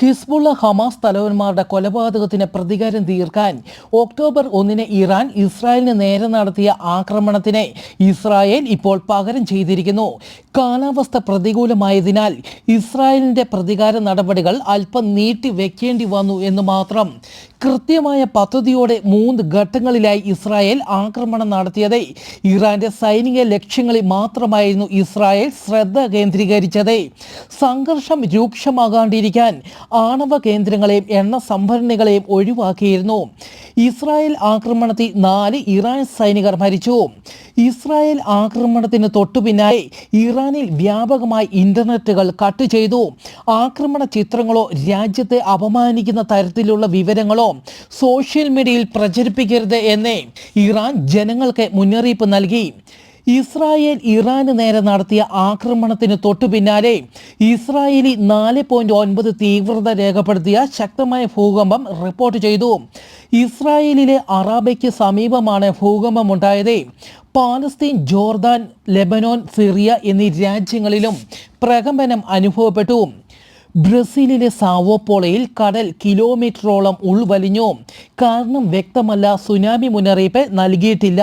Hezbollah Hamas തലവന്മാരുടെ കൊലപാതകത്തിന് പ്രതികാരം തീർക്കാൻ ഒക്ടോബർ ഒന്നിന് ഇറാൻ ഇസ്രായേലിന് നേരെ നടത്തിയ ആക്രമണത്തിന് ഇസ്രായേൽ ഇപ്പോൾ പകരം ചെയ്തിരിക്കുന്നു. കാലാവസ്ഥ പ്രതികൂലമായതിനാൽ ഇസ്രായേലിന്റെ പ്രതികാര നടപടികൾ അല്പം നീട്ടി വെക്കേണ്ടി വന്നു എന്ന് മാത്രം കൃത്യമായ പദ്ധതിയോടെ മൂന്ന് ഘട്ടങ്ങളിലായി ഇസ്രായേൽ ആക്രമണം നടത്തിയത്. ഇറാന്റെ സൈനിക ലക്ഷ്യങ്ങളിൽ മാത്രമായിരുന്നു ഇസ്രായേൽ ശ്രദ്ധ കേന്ദ്രീകരിച്ചത്. സംഘർഷം രൂക്ഷമാകാണ്ടിരിക്കാൻ ആണവ കേന്ദ്രങ്ങളെയും എണ്ണ സംഭരണികളെയും ഒഴിവാക്കിയിരുന്നു. ഇസ്രായേൽ ആക്രമണത്തിൽ നാല് ഇറാൻ സൈനികർ മരിച്ചു. ഇസ്രായേൽ ആക്രമണത്തിന് തൊട്ടു പിന്നാലെ ഇറാനിൽ വ്യാപകമായി ഇന്റർനെറ്റുകൾ കട്ട് ചെയ്തു. ആക്രമണ ചിത്രങ്ങളോ രാജ്യത്തെ അപമാനിക്കുന്ന തരത്തിലുള്ള വിവരങ്ങളോ സോഷ്യൽ മീഡിയയിൽ പ്രചരിപ്പിക്കരുത് എന്ന് ഇറാൻ ജനങ്ങൾക്ക് മുന്നറിയിപ്പ് നൽകി. ഇസ്രായേൽ ഇറാന് നേരെ നടത്തിയ ആക്രമണത്തിന് തൊട്ടു പിന്നാലെ ഇസ്രായേലി നാല് പോയിന്റ് ഒൻപത് തീവ്രത രേഖപ്പെടുത്തിയ ശക്തമായ ഭൂകമ്പം റിപ്പോർട്ട് ചെയ്തു. ഇസ്രായേലിലെ അറാബയ്ക്ക് സമീപമാണ് ഭൂകമ്പം ഉണ്ടായത് പാലസ്തീൻ ജോർദാൻ ലെബനോൻ സിറിയ എന്നീ രാജ്യങ്ങളിലും പ്രകമ്പനം അനുഭവപ്പെട്ടു. ബ്രസീലിലെ സാവോപോളയിൽ കടൽ കിലോമീറ്ററോളം ഉൾവലിഞ്ഞു. കാരണം വ്യക്തമല്ല സുനാമി മുന്നറിയിപ്പ് നൽകിയിട്ടില്ല.